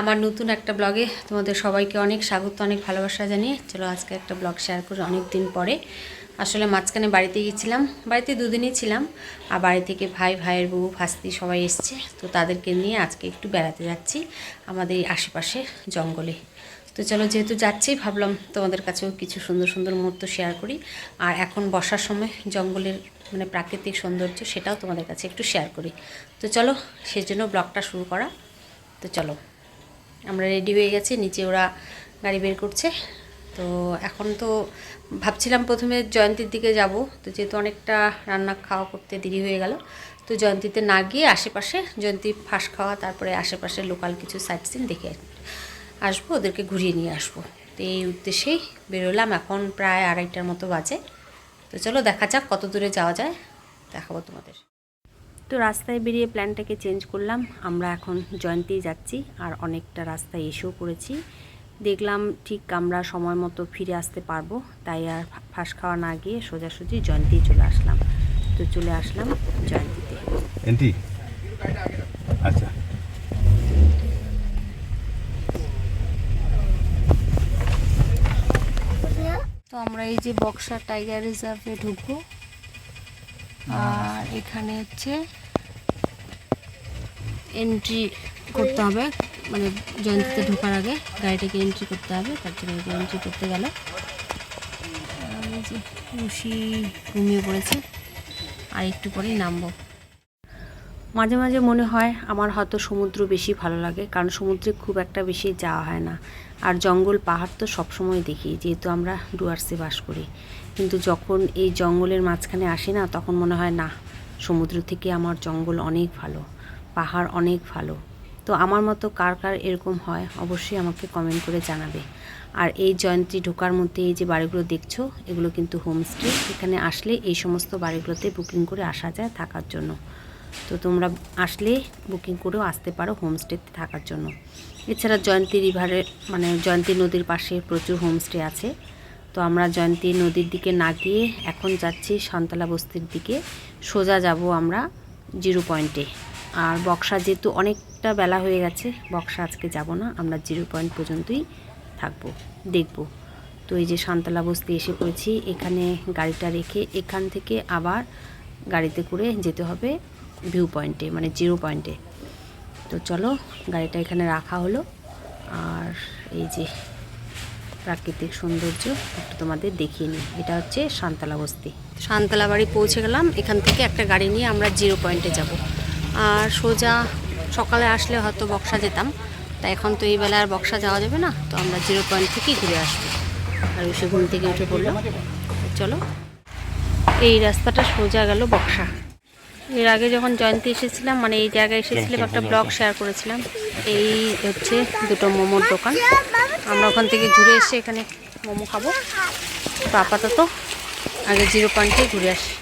আমার নতুন একটা ব্লগে তোমাদের সবাইকে অনেক স্বাগত, অনেক ভালোবাসা জানিয়ে চলো আজকে একটা ব্লগ শেয়ার করি অনেক দিন পরে। আসলে মাঝখানে বাড়িতে গেছিলাম, বাড়িতে দুদিনই ছিলাম, আর বাড়ি থেকে ভাই, ভাইয়ের বউ, ভাস্তি সবাই এসছে, তো তাদেরকে নিয়ে আজকে একটু বেড়াতে যাচ্ছি আমাদের আশেপাশে জঙ্গলে। তো চলো যেহেতু যাচ্ছি, ভাবলাম তোমাদের কাছেও কিছু সুন্দর সুন্দর মুহূর্ত শেয়ার করি, আর এখন বর্ষার সময় জঙ্গলের মানে প্রাকৃতিক সৌন্দর্য সেটাও তোমাদের কাছে একটু শেয়ার করি। তো চলো, সেজন্য ব্লগটা শুরু করা। তো চলো। আমরা রেডি হয়ে গেছি, নিচে ওরা গাড়ি বের করছে। তো এখন তো ভাবছিলাম প্রথমে জয়ন্তীর দিকে যাব, তো যেহেতু অনেকটা রান্না খাওয়া করতে দেরি হয়ে গেল, তো জয়ন্তীতে না গিয়ে আশেপাশে জয়ন্তী ফাঁস খাওয়া, তারপরে আশেপাশে লোকাল কিছু সাইট সিন দেখে আসব, ওদেরকে ঘুরিয়ে নিয়ে আসব। তো এই উদ্দেশ্যেই বেরোলাম, এখন প্রায় আড়াইটার মতো বাজে। তো চলো দেখা যাক কত দূরে যাওয়া যায়, দেখাবো তোমাদের। তো রাস্তায় বেরিয়ে প্ল্যানটাকে চেঞ্জ করলাম। আমরা এখন জয়ন্তী যাচ্ছি আর অনেকটা রাস্তায় এসেও পড়েছি। দেখলাম ঠিক আমরা সময় মতো ফিরে আসতে পারব তাই আর ফাঁস খাওয়া না গিয়ে সোজাসুজি জয়ন্তী চলে আসলাম। তো চলে আসলাম জয়ন্তীতে। এন্টি? আচ্ছা। তো আমরা এই যে বক্সা টাইগার রিজার্ভে ঢুকবো। আর এখানে হচ্ছে এন্ট্রি করতে হবে। মানে জয়ন্তীতে ঢোকার আগে গাড়িটাকে এন্ট্রি করতে হবে, তার জন্য এন্ট্রি করতে গেল। রশি ঘুমিয়ে পড়েছে, আর একটু পরেই নামবো। মাঝে মাঝে মনে হয় আমার হয়তো সমুদ্র বেশি ভালো লাগে, কারণ সমুদ্রে খুব একটা বেশি যাওয়া হয় না। আর জঙ্গল, পাহাড় তো সবসময় দেখি, যেহেতু আমরা ডুয়ার্সে বাস করি। কিন্তু যখন এই জঙ্গলের মাঝখানে আসি না, তখন মনে হয়, না, সমুদ্র থেকে আমার জঙ্গল অনেক ভালো। পাহাড় অনেক ভালো। তো আমার মতো কার কার এরকম হয়, অবশ্যই আমাকে কমেন্ট করে জানাবে। আর এই জয়ন্তী ঢোকার মধ্যে এই যে বাড়িগুলো দেখছ, এগুলো কিন্তু হোমস্টে এখানে আসলে এই সমস্ত বাড়িগুলোতে বুকিং করে আসা যায় থাকার জন্য। তো তোমরা আসলে বুকিং করেও আসতে পারো হোমস্টেতে থাকার জন্য। এছাড়া জয়ন্তী রিভারে মানে জয়ন্তী নদীর পাশে প্রচুর হোমস্টে আছে। তো আমরা জয়ন্তী নদীর দিকে না গিয়ে এখন যাচ্ছি সান্তালা বস্তির দিকে। সোজা যাব আমরা জিরো পয়েন্টে আর বক্সা যেহেতু অনেকটা বেলা হয়ে গেছে, বক্সা আজকে যাব না, আমরা জিরো পয়েন্ট পর্যন্তই থাকব, দেখব। তো এই যে সান্তালা বস্তি এসে পড়েছি, এখানে গাড়িটা রেখে এখান থেকে আবার গাড়িতে করে যেতে হবে ভিউ পয়েন্টে মানে জিরো পয়েন্টে। তো চলো, গাড়িটা এখানে রাখা হলো, আর এই যে প্রাকৃতিক সৌন্দর্য একটু তোমাদের দেখিয়ে নিই, এটা হচ্ছে সান্তালা বস্তি সান্তালা বাড়ি পৌঁছে গেলাম, এখান থেকে একটা গাড়ি নিয়ে আমরা জিরো পয়েন্টে যাব। আর সোজা সকালে আসলে হয়তো বক্সা যেতাম। তা এখন তো এই বেলা আর বক্সা যাওয়া যাবে না, তো আমরা জিরো পয়েন্ট থেকেই ঘুরে আসব। আর সে ঘুম থেকে উঠে পড়লাম। চলো, এই রাস্তাটা সোজা গেল বক্সা। এর আগে যখন জয়ন্তী এসেছিলাম মানে এই জায়গায় এসেছিলাম, একটা ব্লগ শেয়ার করেছিলাম। এই হচ্ছে দুটো মোমোর দোকান। আমরা ওখান থেকে ঘুরে এসে এখানে মোমো খাব। তো আপাতত আগে জিরো পয়েন্টে ঘুরে আসি।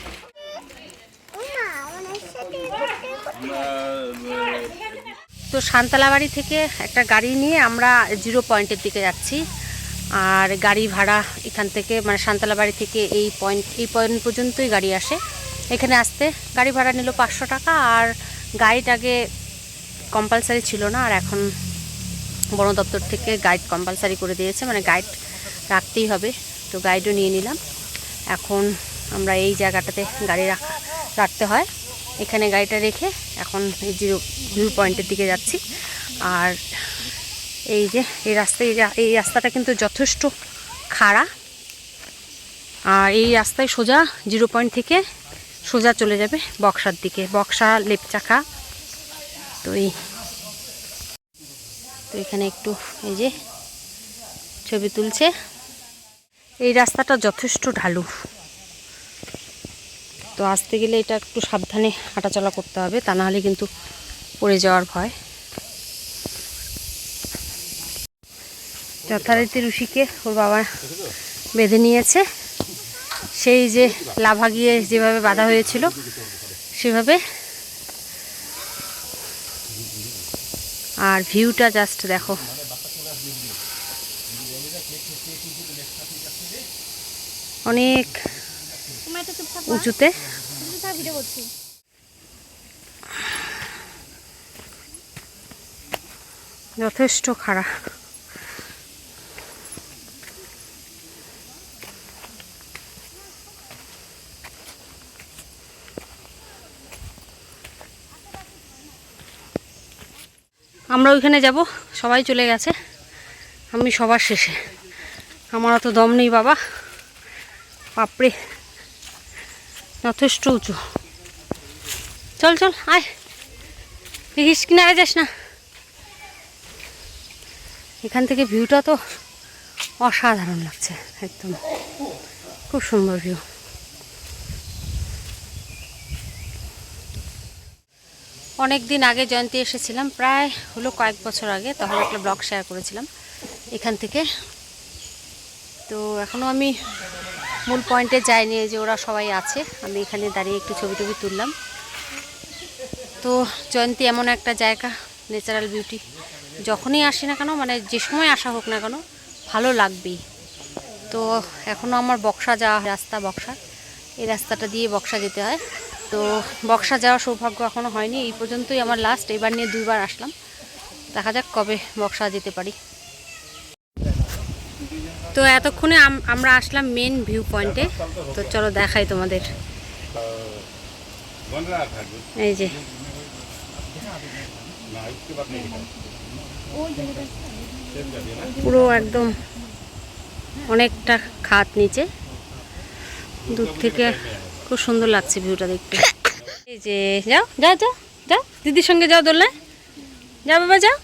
তো সান্তালাবাড়ি থেকে একটা গাড়ি নিয়ে আমরা জিরো পয়েন্টের দিকে যাচ্ছি। আর গাড়ি ভাড়া এখান থেকে মানে সান্তালাবাড়ি থেকে এই পয়েন্ট এই পয়েন্ট পর্যন্তই গাড়ি আসে। এখানে আসতে গাড়ি ভাড়া নিল পাঁচশো টাকা আর গাইড আগে কম্পালসারি ছিল না, আর এখন বন দপ্তর থেকে গাইড কম্পালসারি করে দিয়েছে মানে গাইড রাখতেই হবে। তো গাইডও নিয়ে নিলাম। এখন আমরা এই জায়গাটাতে গাড়ি রাখা, রাখতে হয়। এখানে গাড়িটা রেখে এখন এই জিরো, ভিউ পয়েন্টের দিকে যাচ্ছি। আর এই যে, এই রাস্তায় এই এই রাস্তাটা কিন্তু যথেষ্ট খাড়া। আর এই রাস্তায় সোজা জিরো পয়েন্ট থেকে সোজা চলে যাবে বক্সার দিকে, বক্সা লেপচাখা। তো এই, তো এখানে একটু এই যে ছবি তুলছে। এই রাস্তাটা যথেষ্ট ঢালু। তো আসতে গেলে এটা একটু সাবধানে হাঁটাচলা করতে হবে, তা নাহলে কিন্তু পড়ে যাওয়ার ভয়। যথারীতি ঋষিকে ওর বাবা বেঁধে নিয়েছে। সেই যে লাভা গিয়ে যেভাবে বাধা হয়েছিল, সেভাবে। আর ভিউটা জাস্ট দেখো। অনেক উঁচুতে? যথেষ্ট খাড়া আমরা ওইখানে যাব সবাই চলে গেছে। আমি সবার শেষে। আমার অত দম নেই বাবা। বাপরে। যথেষ্ট উঁচু। চল চল, আয়। দেখিস কিনারে যাস না এখান থেকে ভিউটা তো অসাধারণ লাগছে, একদম। খুব সুন্দর ভিউ অনেক দিন আগে জয়ন্তী এসেছিলাম, প্রায় হলো কয়েক বছর আগে তখন একটা ব্লগ শেয়ার করেছিলাম এখান থেকে। তো এখনও আমি মূল পয়েন্টে যায়নি যে ওরা সবাই আছে। আমি এখানে দাঁড়িয়ে একটু ছবি টবি তুললাম। তো জয়ন্তী এমন একটা জায়গা ন্যাচারাল বিউটি যখনই আসি না কেন মানে যে সময় আসা হোক না কেন, ভালো লাগবেই। তো এখনও আমার বক্সা যাওয়া রাস্তা বক্সা। এই রাস্তাটা দিয়ে বক্সা যেতে হয়। তো বক্সা যাওয়ার সৌভাগ্য এখনও হয়নি। এই পর্যন্তই আমার লাস্ট এবার নিয়ে দুইবার আসলাম। দেখা যাক কবে বক্সা যেতে পারি। তো এতক্ষণে আমরা আসলাম মেন ভিউ পয়েন্টে তো চলো দেখাই তোমাদের। এই যে। পুরো একদম অনেকটা খাত নিচে। দূর থেকে খুব সুন্দর লাগছে ভিউটা দেখতে। এই যে যাও যাও যাও যাও। দিদির সঙ্গে যাও দোলনায়। যা বাবা যাও।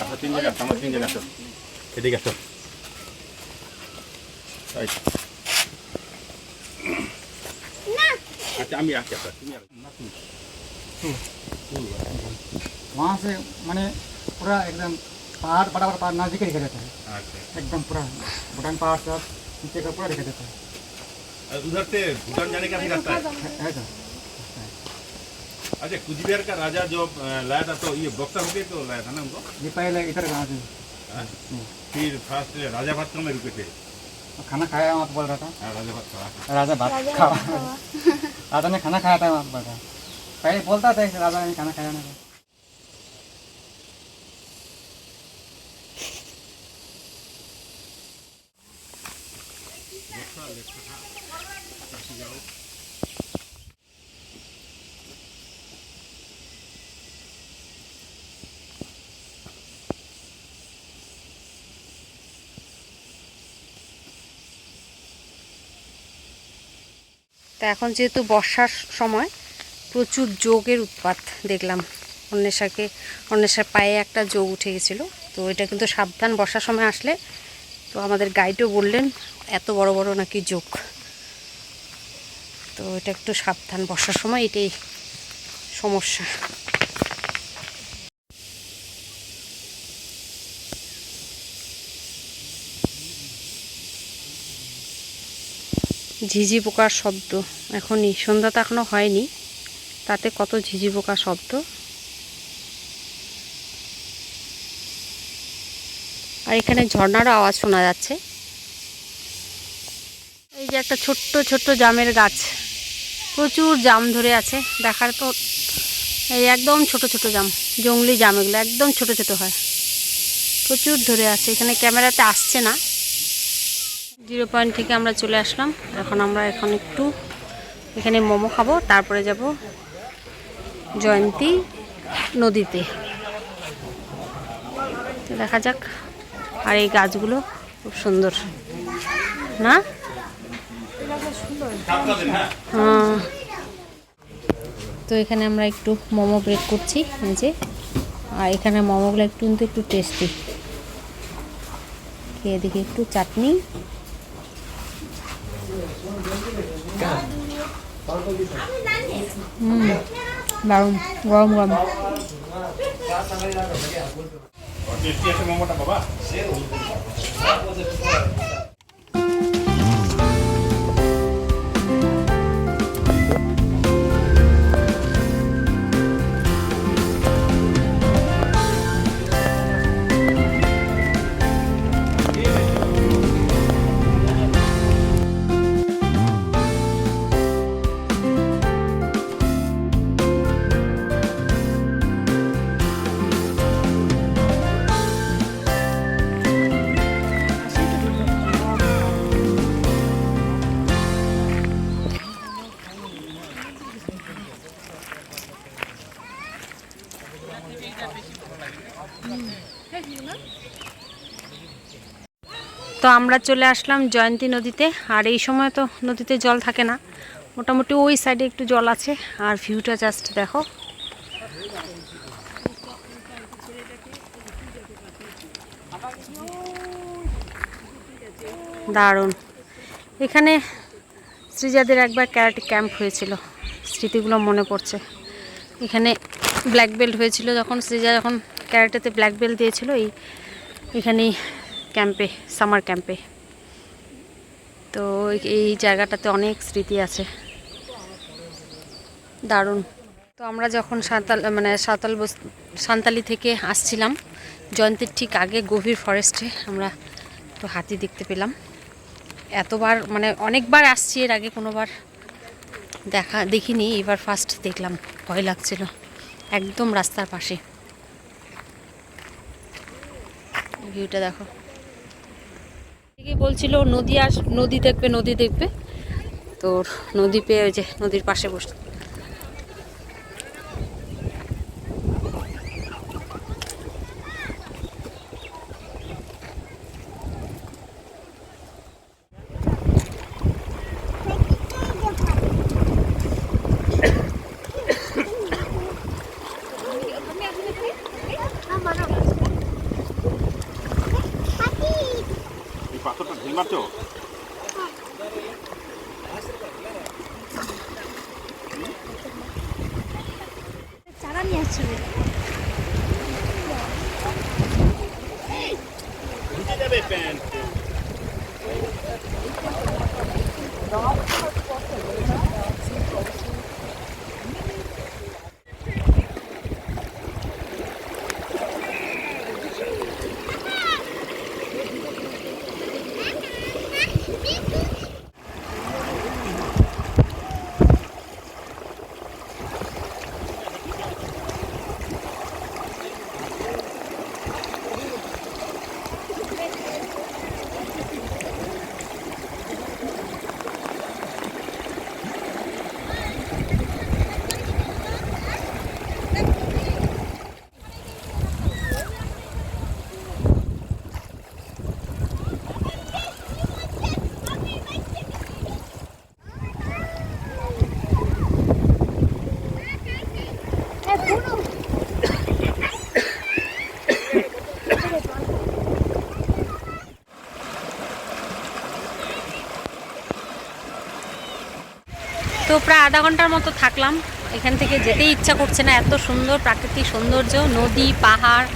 আসো তিন জায়গা আমার তিন জায়গা আসো এদিকে আসো এই। আচ্ছা আমি আসছি আপনার তুমি আসো। না, তুমি। वहाँ से मैंने पूरा एकदम पहाड़ बड़ा बड़ा पहाड़ नजदीक दिखा देता है अच्छा एकदम पूरा भूटान पहाड़ सब नीचे का पूरा दिखा देता है और उधर से भूटान जाने का भी रास्ता है है- अच्छा कुचबिहार का राजा जो लाया था तो ये बक्सा होके तो लाया था ना उनको? ये पहले इधर कहाँ से। हाँ? फिर फ़र्स्ट राजा भात में रुके थे? खाना खाया वहाँ बोल रहा था। हाँ, राजा भात खा राजा भात खाओ राजा ने खाना खाया था वहाँ पे बोल रहा पहले बोलता था राजा ने खाना खाया ना। তা এখন যেহেতু বর্ষার সময়, প্রচুর যোগের উৎপাত দেখলাম। অন্বেষাকে, অন্বেষার পায়ে একটা যোগ উঠে গেছিল। তো এটা কিন্তু সাবধান বর্ষার সময় আসলে। তো আমাদের গাইডও বললেন, এত বড় বড় নাকি যোগ। তো এটা একটু সাবধান বর্ষার সময়, এটাই সমস্যা। ঝিঝি পোকার শব্দ। এখনই, সন্ধ্যা তো এখনও হয়নি। তাতে কত ঝিঝি পোকার শব্দ? আর এখানে ঝর্নারও আওয়াজ শোনা যাচ্ছে। এই যে একটা ছোট্ট ছোট্ট জামের গাছ। প্রচুর জাম ধরে আছে। দেখার তো এই একদম ছোট ছোট জাম। জঙ্গলি জাম, এগুলো একদম ছোট ছোট হয়। প্রচুর ধরে আছে। এখানে ক্যামেরাতে আসছে না। জিরো পয়েন্ট থেকে আমরা চলে আসলাম। এখন আমরা এখন একটু এখানে মোমো খাব, তারপরে যাব জয়ন্তী নদীতে। দেখা যাক। আর এই গাছগুলো খুব সুন্দর। না? হ্যাঁ। তো এখানে আমরা একটু মোমো ব্রেক করছি যে। আর এখানে মোমোগুলো একটু কিন্তু একটু টেস্টি খেয়ে দেখি একটু চাটনি। হুম দারুণ গরম গরম টেস্টি আছে মোমোটা বাবা তো আমরা চলে আসলাম জয়ন্তী নদীতে। আর এই সময় তো নদীতে জল থাকে না। মোটামুটি ওই সাইডে একটু জল আছে। আর ভিউটা জাস্ট দেখো। দারুণ। এখানে শ্রীজাদের একবার ক্যারাটে ক্যাম্প হয়েছিল। স্মৃতিগুলো মনে পড়ছে। এখানে ব্ল্যাক বেল্ট হয়েছিল। যখন শ্রীজা যখন ক্যারাটেতে ব্ল্যাক বেল্ট দিয়েছিল, এই এখানেই ক্যাম্পে, সামার ক্যাম্পে। তো এই জায়গাটাতে অনেক স্মৃতি আছে। দারুণ। তো আমরা যখন সাঁতাল মানে সাঁতাল সাঁতালি থেকে আসছিলাম, জয়ন্তীর ঠিক আগে গভীর ফরেস্টে আমরা তো হাতি দেখতে পেলাম। এতবার মানে অনেকবার আসছি, এর আগে কোনোবার দেখা, দেখিনি, এবার ফার্স্ট দেখলাম, ভয় লাগছিল। একদম রাস্তার পাশে। ভিউটা দেখো। এদিকে বলছিল, নদী আস, নদী দেখবে নদী দেখবে। তোর নদী পেয়ে ওই যে নদীর পাশে বসে। ভিজে যাবে তো প্রায় আধা ঘণ্টার মতো থাকলাম। এখান থেকে যেতেই ইচ্ছা করছে না, এত সুন্দর প্রাকৃতিক সৌন্দর্য, নদী, পাহাড়,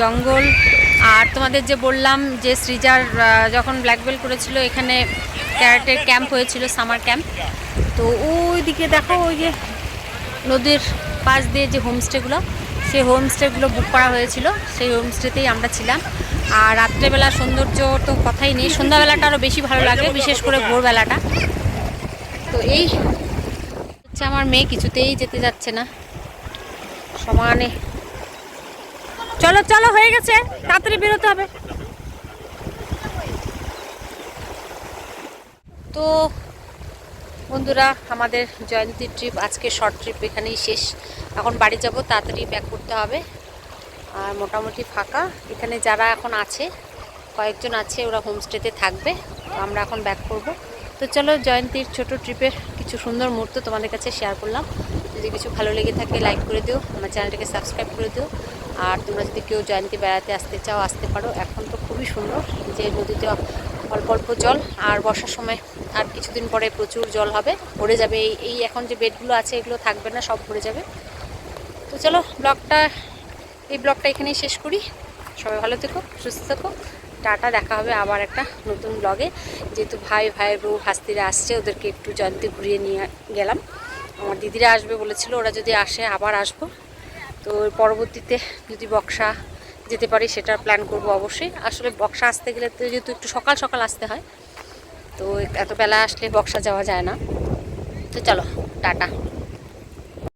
জঙ্গল। আর তোমাদের যে বললাম যে সৃজার যখন ব্ল্যাক বেল্ট করেছিল, এখানে ক্যারেটের ক্যাম্প হয়েছিল, সামার ক্যাম্প। তো ওই দিকে দেখো, ওই যে নদীর পাশ দিয়ে যে হোমস্টেগুলো সেই হোমস্টেগুলো বুক করা হয়েছিল। সেই হোমস্টেতেই আমরা ছিলাম। আর রাত্রেবেলা সৌন্দর্য তো কথাই নেই, সন্ধ্যাবেলাটা আরও বেশি ভালো লাগে, বিশেষ করে ভোরবেলাটা। তো এই হচ্ছে আমার মেয়ে, কিছুতেই যেতে যাচ্ছে না। সমানে। চলো চলো, হয়ে গেছে। তাড়াতাড়ি বেরোতে হবে। তো বন্ধুরা, আমাদের জয়ন্তী ট্রিপ আজকে শর্ট ট্রিপ এখানেই শেষ। এখন বাড়ি যাব, তাড়াতাড়ি ব্যাক করতে হবে। আর মোটামুটি ফাঁকা। এখানে যারা এখন আছে, কয়েকজন আছে, ওরা হোমস্টেতে থাকবে। তো আমরা এখন ব্যাক করব। তো চলো, জয়ন্তীর ছোট ট্রিপের কিছু সুন্দর মুহূর্ত তোমাদের কাছে শেয়ার করলাম। যদি কিছু ভালো লেগে থাকে লাইক করে দিও, আমার চ্যানেলটাকে সাবস্ক্রাইব করে দিও। আর তোমরা যদি কেউ জয়ন্তী বেড়াতে আসতে চাও, আসতে পারো। এখন তো খুবই সুন্দর, যে নদীতে অল্প অল্প জল, আর বর্ষার সময় আর কিছুদিন পরে প্রচুর জল হবে, ভরে যাবে। এই এই এখন যে বেডগুলো আছে, এগুলো থাকবে না, সব ভরে যাবে। তো চলো, ব্লগটা, এই ব্লগটা এখানেই শেষ করি। সবাই ভালো থেকো, সুস্থ থেকো। টাটা, দেখা হবে আবার একটা নতুন ব্লগে যেহেতু ভাই ভাই বউ হাস্তিরা আসছে, ওদেরকে একটু জয়ন্তী ঘুরিয়ে নিয়ে গেলাম। আমার দিদিরা আসবে বলেছিল, ওরা যদি আসে, আবার আসব। তো পরবর্তীতে যদি বক্সা যেতে পারি, সেটার প্ল্যান করব অবশ্যই। আসলে বক্সা আসতে গেলে তো যেহেতু একটু সকাল সকাল আসতে হয়, তো এত বেলা আসলে বক্সা যাওয়া যায় না। তো চলো, টাটা।